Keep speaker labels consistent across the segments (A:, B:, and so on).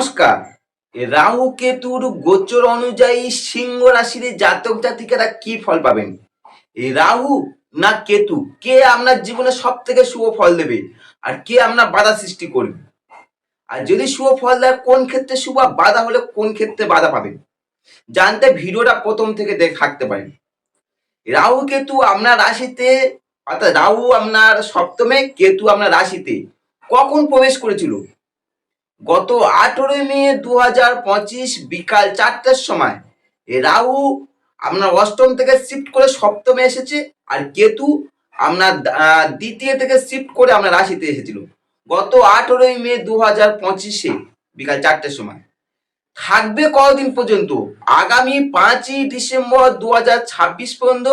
A: নমস্কার। রাহু কেতুর গোচর অনুযায়ী সিংহ রাশির জাতক জাতিকারা কি ফল পাবেন? রাহু না কেতু? কে আপনার জীবনে সব থেকে শুভ ফল দেবে? আর কে আপনার বাধা সৃষ্টি করবে? আর যদি শুভ ফল দেয়, কোন ক্ষেত্রে শুভ? বাধা হলে কোন ক্ষেত্রে বাধা পাবেন? জানতে ভিডিওটা প্রথম থেকে দেখ থাকতে পারেন। রাহু কেতু আপনার রাশিতে, অর্থাৎ রাহু আপনার সপ্তমে, কেতু আপনার রাশিতে কখন প্রবেশ করেছিল? গত আঠেরোই মে দু হাজার পঁচিশ বিকাল চারটের সময় রাহু আপনার অষ্টম থেকে শিফট করে সপ্তমে এসেছে আর কেতু আপনার দ্বিতীয় থেকে শিফট করে আপনার রাশিতে এসেছিল। গত আঠেরোই মে দু হাজার পঁচিশে বিকাল চারটের সময়। থাকবে কতদিন পর্যন্ত? আগামী পাঁচই ডিসেম্বর দু হাজার ছাব্বিশ পর্যন্ত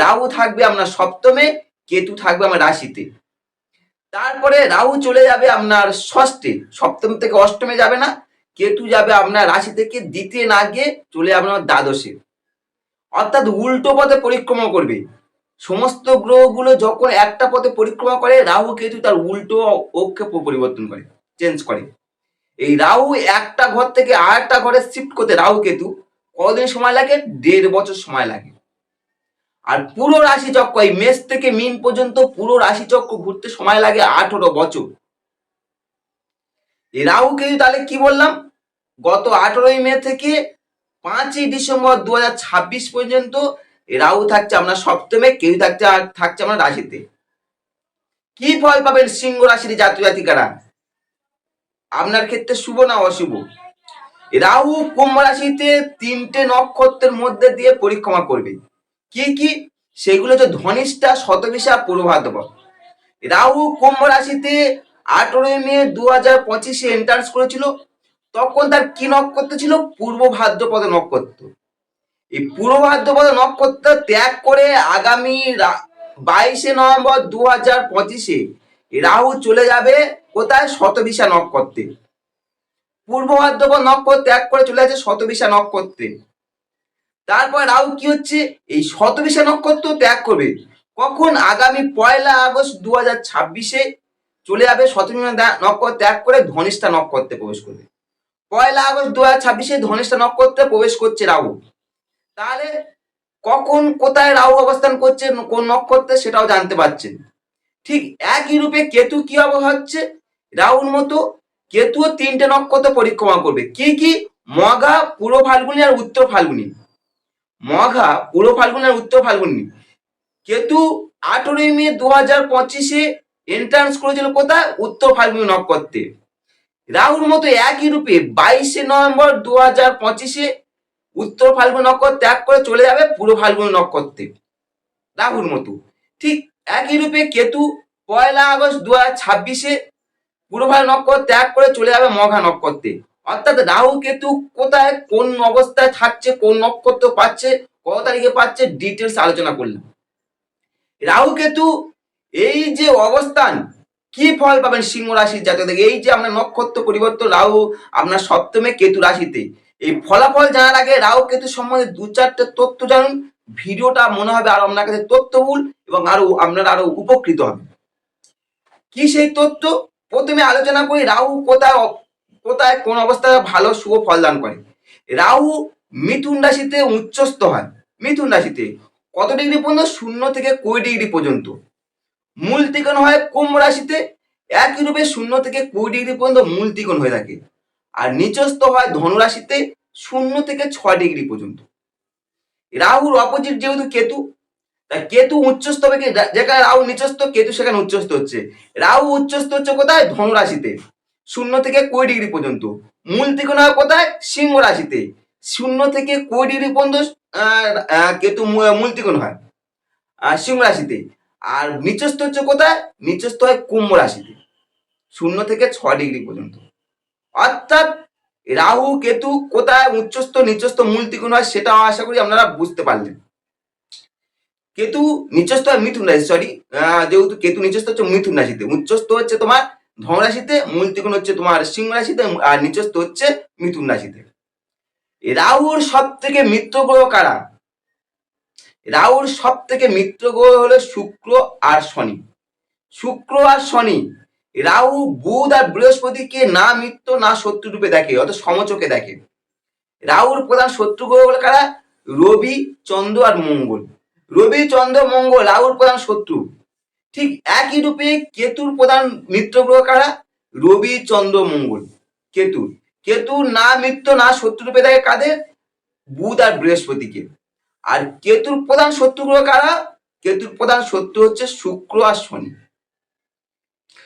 A: রাহু থাকবে আপনার সপ্তমে, কেতু থাকবে আমার রাশিতে। তারপরে রাহু চলে যাবে আপনার ষষ্ঠে, সপ্তম থেকে অষ্টমে যাবে না, কেতু যাবে আপনার রাশি থেকে দ্বিতীয় না গিয়ে চলে যাবে আপনার দ্বাদশে। অর্থাৎ উল্টো পথে পরিক্রমা করবে। সমস্ত গ্রহগুলো যখন একটা পথে পরিক্রমা করে, রাহু, কেতু তার উল্টো অক্ষে প- পরিবর্তন করে চেঞ্জ করে। এই রাহু একটা ঘর থেকে আর একটা ঘরে শিফট করতে, রাহু, কেতু কতদিন সময় লাগে? দেড় বছর সময় লাগে। আর পুরো রাশি চক্র এই মেষ থেকে মিন পর্যন্ত পুরো রাশি চক্র ঘুরতে সময় লাগে আঠেরো বছর। এই রাহু কেতু তাহলে কি বললাম? গত আঠেরোই মে থেকে পাঁচই ডিসেম্বর দু পর্যন্ত রাহু থাকছে আপনার সপ্তমে কেউ থাকছে থাকছে আপনার রাশিতে। কি ফল পাবেন সিংহ রাশির জাতীয় জাতিকারা? আপনার ক্ষেত্রে শুভ না অশুভ? রাহু কুম্ভ রাশিতে তিনটে নক্ষত্রের মধ্যে দিয়ে পরিক্রমা করবে। কি কি? সেগুলো হচ্ছে ধনিষ্ঠা, শতবিশা পূর্ব রাহু কুম্ভ রাশিতে আঠেরোই মে দু হাজার পঁচিশে এন্ট্রান্স করেছিল। তখন তার কি নক্ষত্র ছিল? পূর্ব ভাদ্রপদ নক্ষত্র। এই পূর্ব ভাদ্রপদ নক্ষত্র ত্যাগ করে আগামী বাইশে নভেম্বর দু হাজার পঁচিশে রাহু চলে যাবে কোথায়? শতবিশা নক্ষত্রে। পূর্ব ভাদ্রপদ নক্ষত্র ত্যাগ করে চলে যাচ্ছে শতবিশা নক্ষত্রে। তারপর রাহু কি হচ্ছে? এই শতবিশা নক্ষত্র ত্যাগ করবে। কখন? আগামী পয়লা আগস্ট দু হাজার ছাব্বিশে চলে যাবে শতবিশা নক্ষত্র ত্যাগ করে ধনিষ্ঠা নক্ষত্রে প্রবেশ করবে। পয়লা আগস্ট দু হাজার ছাব্বিশে ধনিষ্ঠা নক্ষত্রে প্রবেশ করছে রাহু। তাহলে কখন, কোথায় রাহু অবস্থান করছে, কোন নক্ষত্রে সেটাও জানতে পারছেন। ঠিক একই রূপে কেতু কি হচ্ছে? রাহুর মতো কেতুও তিনটে নক্ষত্র পরিক্রমা করবে। কি কি? মগা, পূর্ব ফাল্গুনি আর উত্তর ফাল্গুনি। মঘা পূর্ব ফাল্গুনি আর উত্তর ফাল্গুনি কেতু আঠেরোই মে দু হাজার পঁচিশে এন্ট্রান্স করেছিল কোথায়? উত্তর ফাল্গুনি নক্ষত্রে। রাহুর মতো একই রূপে বাইশে নভেম্বর দু হাজার পঁচিশে উত্তর ফাল্গুন নক্ষত্র ত্যাগ করে চলে যাবে পুরো ফাল্গুন নক্ষত্রে। রাহুর মতো। ঠিক একই রূপে কেতু পয়লা আগস্ট দু হাজার ছাব্বিশে পূর্ব ফাল্গুন নক্ষত্র ত্যাগ করে চলে যাবে মঘা নক্ষত্রে। অর্থাৎ রাহু কেতু কোথায়, কোন অবস্থায় থাকছে, কোন নক্ষত্র পাচ্ছে, কত তারিখে পাচ্ছে ডিটেলস আলোচনা করলাম। রাহু কেতু, এই যে অবস্থান, কি ফল পাবেন সিংহ রাশির জাতক? এই যে আপনার নক্ষত্র পরিবর্তন, রাহু আপনার সপ্তমে কেতু রাশিতে। এই ফলাফল জানার আগে রাহু কেতু সম্বন্ধে দু চারটে তথ্য জানুন। ভিডিওটা মনে হবে আরও আপনার কাছে তথ্যবহুল এবং আরও আপনারা আরও উপকৃত হবে কি সেই তথ্য? প্রথমে আলোচনা করি রাহু কোথায় কোথায় কোন অবস্থায় ভালো শুভ ফল দান করে। রাহু মিথুন রাশিতে উচ্চস্থ হয়। মিথুন রাশিতে কত ডিগ্রি পর্যন্ত? শূন্য থেকে কুড়ি ডিগ্রি পর্যন্ত। মূল ত্রিকোণ হয় কুম্ভ রাশিতে, একই রূপে শূন্য থেকে কুড়ি ডিগ্রি পর্যন্ত মূল ত্রিকোণ হয়ে থাকে। আর নিচস্থ হয় ধনু রাশিতে, শূন্য থেকে ছয় ডিগ্রি পর্যন্ত। রাহুর অপোজিট যেহেতু কেতু, তাই কেতু উচ্চস্থ হবে যেখানে রাহু নিচস্থ, কেতু সেখানে উচ্চস্থ হচ্ছে। রাহু উচ্চস্থ হচ্ছে কোথায়? ধনু রাশিতে। শূন্য থেকে কুড়ি ডিগ্রি পর্যন্ত। মূল ত্রিকোণ কোথায়? সিংহ রাশিতে। শূন্য থেকে কুড়ি ডিগ্রি পর্যন্ত কেতু মূল ত্রিকোণ হয়। সিংহ রাশিতে। আর নিচস্থ হচ্ছে কোথায়? নিচস্থ হয় কুম্ভ রাশিতে। শূন্য থেকে ছয় ডিগ্রি পর্যন্ত। অর্থাৎ রাহু, কেতু কোথায়? উচ্চস্থ, নিচস্থ মূল ত্রিকোণ হয় সেটা আশা করি আপনারা বুঝতে পারলেন। কেতু নিচস্থ হয় মিথুন রাশি সরি যেহেতু কেতু নিচস্থ হচ্ছে মিথুন রাশিতে। উচ্চস্থ হচ্ছে তোমার ধন রাশিতে মূল ত্রিকোণ হচ্ছে তোমার সিংহ রাশিতে আর নিচস্থ হচ্ছে মিথুন রাশিতে। রাহুর সব থেকে মিত্র গ্রহ কারা? রাহুর সব থেকে মিত্র গ্রহ হলো শুক্র আর শনি। শুক্র আর শনি রাহু বুধ আর বৃহস্পতিকে না মিত্র, না শত্রু রূপে দেখে অত সমচোখে দেখে। রাহুর প্রধান শত্রু গ্রহ হলো কারা? রবি, চন্দ্র আর মঙ্গল। রবি, চন্দ্র, মঙ্গল রাহুর প্রধান শত্রু। ঠিক একই রূপে কেতুর প্রধান মিত্র গ্রহ কারা? রবি, চন্দ্র, মঙ্গল। কেতু। কেতু না মিত্র, না শত্রু রূপে দেখে কাদের বুধ আর বৃহস্পতিকে। আর কেতুর প্রধান শত্রু গ্রহ কারা? কেতুর প্রধান শত্রু হচ্ছে শুক্র আর শনি।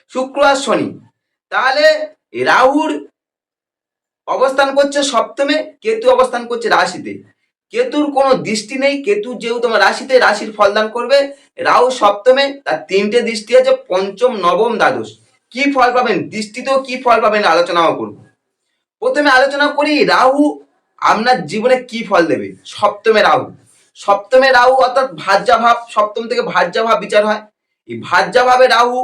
A: শুক্র আর শনি। তাহলে রাহুর অবস্থান করছে সপ্তমে, কেতু অবস্থান করছে রাশিতে। কেতুর কোনো দৃষ্টি নেই। কেতু যেহেতু আমার রাশিতে, রাশির ফলদান করবে। রাহু সপ্তমে, তার তিনটে দৃষ্টি আছে, পঞ্চম, নবম, দ্বাদশ। কি ফল পাবেন? দৃষ্টিতেও কি ফল পাবেন আলোচনাও করব। প্রথমে আলোচনা করি, রাহু আপনার জীবনে কি ফল দেবে? সপ্তমে রাহু। সপ্তমে রাহু অর্থাৎ ভাজ্যা ভাব, সপ্তম থেকে ভাজ্যাভাব বিচার হয়। এই ভাজ্যাভাবে রাহু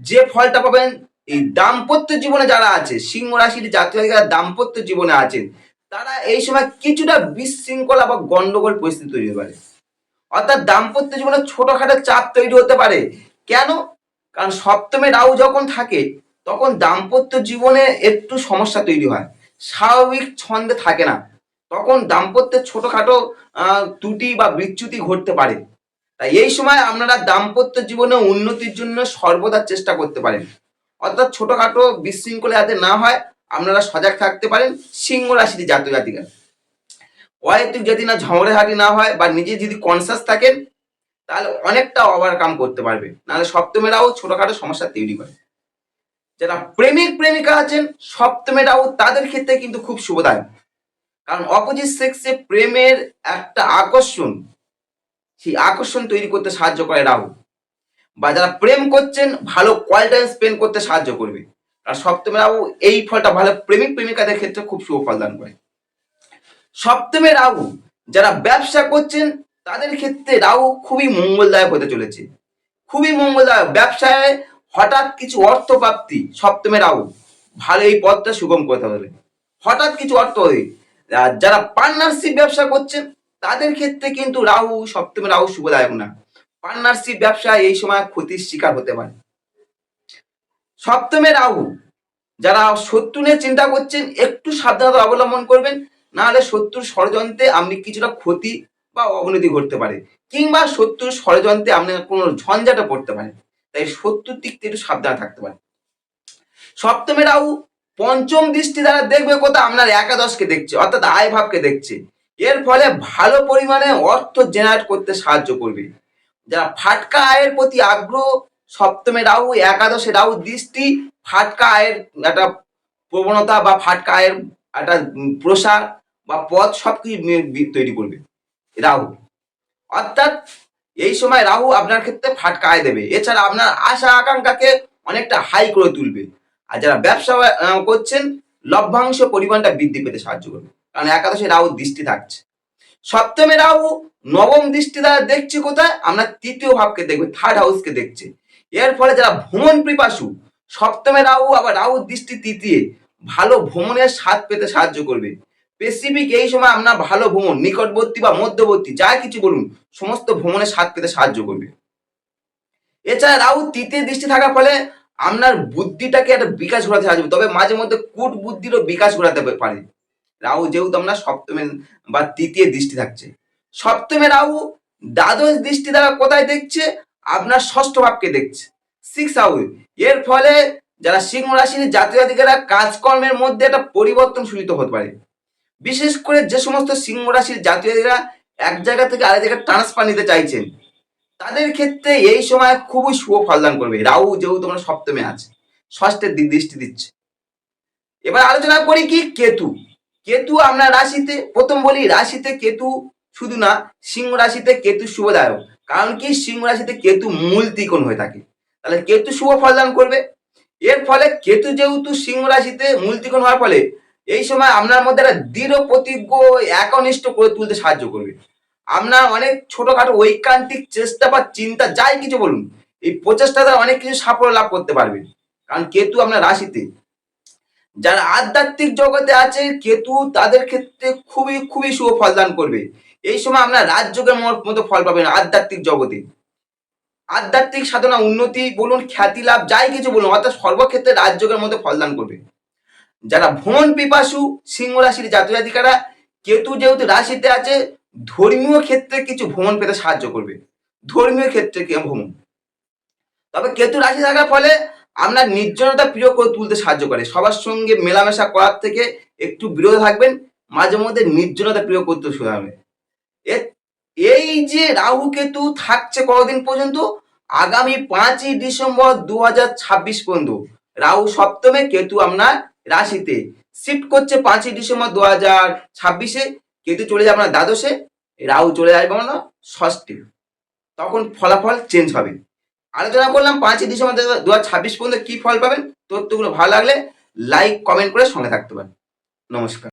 A: যে ফলটা পাবেন, এই দাম্পত্য জীবনে যারা আছে, সিংহ রাশির জাতীয় দাম্পত্য জীবনে আছেন তারা এই সময় কিছুটা বিশৃঙ্খলা বা গন্ডগোল পরিস্থিতি তৈরি হতে পারে। অর্থাৎ দাম্পত্য জীবনে ছোটখাটো চাপ তৈরি হতে পারে। কেন? কারণ সপ্তমে রাহু যখন থাকে, তখন দাম্পত্য জীবনে একটু সমস্যা তৈরি হয়। স্বাভাবিক ছন্দে থাকে না। তখন দাম্পত্যের ছোটখাটো ত্রুটি বা বিচ্যুতি ঘটতে পারে। তাই এই সময় আপনারা দাম্পত্য জীবনে উন্নতির জন্য সর্বদা চেষ্টা করতে পারেন। অর্থাৎ ছোটখাটো বিশৃঙ্খলা যাতে না হয় আপনারা সজাগ থাকতে পারেন, সিংহ রাশির জাতীয় জাতিকা অহেতুক যদি না ঝগড়াঝাটি না হয় বা নিজে যদি কনসাস থাকেন, তাহলে অনেকটা ওভারকাম করতে পারবে। নাহলে সপ্তমেরাও ছোটখাটো সমস্যা তৈরি করে। যারা প্রেমিক, প্রেমিকা আছেন, সপ্তমেরাও তাদের ক্ষেত্রে কিন্তু খুব শুভদায়ক। কারণ অপোজিট সেক্সে প্রেমের একটা আকর্ষণ, সেই আকর্ষণ তৈরি করতে সাহায্য করে রাহু। বা যারা প্রেম করছেন, ভালো কোয়ালিটি টাইম স্পেন্ড করতে সাহায্য করবে। আর সপ্তমে রাহু এই ফলটা ভালো। প্রেমিক, প্রেমিকাদের ক্ষেত্রে খুব শুভ ফল দান করে। সপ্তমে রাহু, যারা ব্যবসা করছেন, তাদের ক্ষেত্রে রাহু খুবই মঙ্গলদায়ক হতে চলেছে। খুবই মঙ্গলদায়ক। ব্যবসায় হঠাৎ কিছু অর্থ প্রাপ্তি সপ্তমে রাহু, ভালো এই পথটা সুগম করতে পারবে। হঠাৎ কিছু অর্থ হবে যারা পার্টনারশিপ ব্যবসা করছেন, তাদের ক্ষেত্রে কিন্তু রাহু, সপ্তমে রাহু শুভদায়ক না। পার্টনারশিপ ব্যবসায় এই সময় ক্ষতির শিকার হতে পারে। সপ্তমে রাহু। যারা শত্রু নিয়ে চিন্তা করছেন, একটু সাবধানতা অবলম্বন করবেন নাহলে শত্রুর ষড়যন্ত্রে আপনি কিছুটা ক্ষতি বা অবনতি ঘটতে পারে। কিংবা শত্রুর ষড়যন্ত্রে আপনার কোনো ঝঞ্ঝাটে পড়তে পারে। তাই শত্রুর দিক থেকে একটু সাবধান থাকতে পারে সপ্তমে রাহু, পঞ্চম দৃষ্টি দ্বারা দেখবে কোথাও আপনার একাদশকে দেখছে, অর্থাৎ আয় ভাবকে দেখছে। এর ফলে ভালো পরিমাণে অর্থ জেনারেট করতে সাহায্য করবে। যারা ফাটকা আয়ের প্রতি আগ্রহ সপ্তমে রাহু একাদশে রাহু দৃষ্টি, ফাটকা আয়ের একটা প্রবণতা বা ফাটকা আয়ের একটা প্রসার বা পথ সবকিছু নিয়ে বি- তৈরি করবে। রাহু। অর্থাৎ এই সময় রাহু আপনার ক্ষেত্রে ফাটকা আয় দেবে। এছাড়া আপনার আশা আকাঙ্ক্ষাকে অনেকটা হাই করে তুলবে। আর যারা ব্যবসা করছেন, লভ্যাংশ পরিমাণটা বৃদ্ধি পেতে সাহায্য করবে। কারণ একাদশে রাহু দৃষ্টি থাকছে। সপ্তমে রাহু নবম দৃষ্টি দ্বারা দেখছে কোথায়? আমরা তৃতীয় ভাবকে দেখবে থার্ড হাউসকে দেখছে। এর ফলে যারা ভ্রমণ পিপাসু, সপ্তমে রাহু, আবার রাহু দৃষ্টি তৃতীয়, ভালো ভ্রমণের স্বাদ পেতে সাহায্য করবে। স্পেসিফিক এই সময় আপনার ভালো ভ্রমণ, নিকটবর্তী বা মধ্যবর্তী, যা কিছু বলুন, সমস্ত ভ্রমণের স্বাদ পেতে সাহায্য করবে। এছাড়া রাহু তৃতীয় দৃষ্টি থাকার ফলে আপনার বুদ্ধিটাকে একটা বিকাশ ঘটাতে সাহায্য। তবে মাঝে মধ্যে কূট বুদ্ধিরও বিকাশ ঘটাতে পারে। রাহু যেহেতু আপনার সপ্তমে বা তৃতীয় দৃষ্টি থাকছে। সপ্তমে রাহু দ্বাদশ দৃষ্টি দ্বারা কোথায় দেখছে? আপনার ষষ্ঠ ভাবকে দেখছে। সিক্স হাউস এর ফলে যারা সিংহ রাশির জাতীয় জাতিকেরা কাজকর্মের মধ্যে একটা পরিবর্তন সূচিত হতে পারে। বিশেষ করে যে সমস্ত সিংহ রাশির জাতীয় জাতিরা এক জায়গা থেকে আরেক জায়গায় ট্রান্সফার নিতে চাইছেন, তাদের ক্ষেত্রে এই সময় খুবই শুভ ফলদান করবে। রাহু যেহেতু আমরা সপ্তমে আছে, ষষ্ঠের দিক দৃষ্টি দিচ্ছে। এবার আলোচনা করি কি কেতু। কেতু আমরা রাশিতে, প্রথম বলি রাশিতে কেতু শুধু না, সিংহ রাশিতে কেতু শুভদায়ক। কারণ কি সিংহ রাশিতে কেতু মূল ত্রিকোণ হয়ে থাকে। তাহলে কেতু শুভ ফলদান করবে। এর ফলে কেতু যেহেতু সিংহ রাশিতে মূল ত্রিকোণ হওয়ার ফলে, এই সময় আপনার মধ্যে একটা দৃঢ় প্রতিজ্ঞ, একনিষ্ঠ করে তুলতে সাহায্য করবে। আপনার অনেক ছোটখাটো ঐকান্তিক চেষ্টা বা চিন্তা, যাই কিছু বলুন, এই প্রচেষ্টা দ্বারা অনেক কিছু সাফল্য লাভ করতে পারবেন কারণ কেতু আপনার রাশিতে। যারা আধ্যাত্মিক জগতে আছে, কেতু তাদের ক্ষেত্রে খুবই খুবই শুভ ফলদান করবে। এই সময় আপনার রাজযোগের মতো ফল পাবেন আধ্যাত্মিক জগতে। আধ্যাত্মিক সাধনা, উন্নতি বলুন, খ্যাতি লাভ, যাই কিছু বলুন, অর্থাৎ সর্বক্ষেত্রে রাজযোগের মধ্যে ফলদান করবে। যারা ভ্রমণ পিপাসু, সিংহ রাশির জাতক জাতিকারা, কেতু যেহেতু রাশিতে আছে, ধর্মীয় ক্ষেত্রে কিছু ভ্রমণ পেতে সাহায্য করবে। ধর্মীয় ক্ষেত্রে ভ্রমণ। তবে কেতু রাশি থাকার ফলে আপনার নির্জনতা প্রিয় করে তুলতে সাহায্য করে। সবার সঙ্গে মেলামেশা করার থেকে একটু বিরত থাকবেন, মাঝে মধ্যে নির্জনতা প্রিয় করতে শুরু হবে। এই যে রাহু কেতু থাকছে কতদিন পর্যন্ত? আগামী পাঁচই ডিসেম্বর দু হাজার ছাব্বিশ পর্যন্ত। রাহু সপ্তমে, কেতু আপনার রাশিতে। শিফট করছে পাঁচই ডিসেম্বর দু হাজার ছাব্বিশে, কেতু চলে যাবে আপনার দ্বাদশে, রাহু চলে আসবে আপনার ষষ্ঠে। তখন ফলাফল চেঞ্জ হবে। আলোচনা করলাম পাঁচই ডিসেম্বর দু হাজার ছাব্বিশ পর্যন্ত কি ফল পাবেন? তথ্যগুলো ভালো লাগলে লাইক কমেন্ট করে সঙ্গে থাকতে পারেন। নমস্কার।